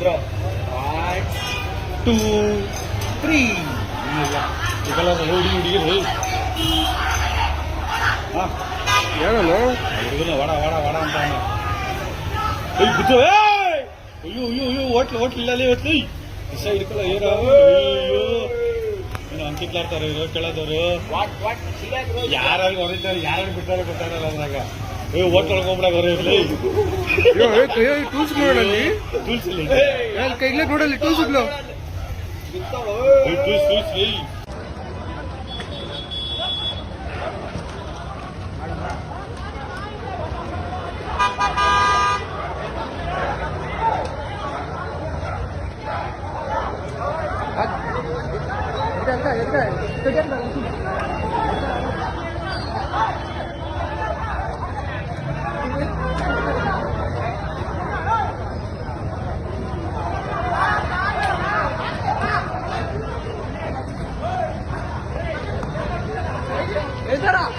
Bro one two three ಇದೆಲ್ಲ ಹುಡುಗಿ ಹುಡುಗಿ ಹಾಂ ಏನಲ್ಲ ಹುಡುಗನ ವಡ ವಡ ವಡ ಅಂತ ಅವನು. ಏಯ್ ಬಿದ್ದು ಏಯ್! ಅಯ್ಯೋ ಅಯ್ಯೋ ಅಯ್ಯೋ ಹೋಟ್ಲು ಹೋಟ್ಲ್ ಇಲ್ಲಲ್ಲಿ ಇವತ್ತು ದಿವಸ ಹಿಡ್ಕೊಲ್ಲ ಏನೋ ಅಯ್ಯೋ ಏನು ಅಂಕಿತ್ಲಾಡ್ತಾರೆ ಇವರು ಕೇಳೋದವರು ಯಾರು ಹೊಡಿತಾರೆ ಯಾರು ಬಿಟ್ಟಾರೆ ಗೊತ್ತಾಗಲ್ಲ ಅದ್ರಾಗ ಟೂಲ್ಸ್ ನೋಡಲ್ಲಿ ಕೈಗ್ಲೇ ನೋಡಲ್ಲಿ ಟೂಲ್ಸ್ ಇದ್ಲು ಇದಂತ ಎದ್ದ 出たら。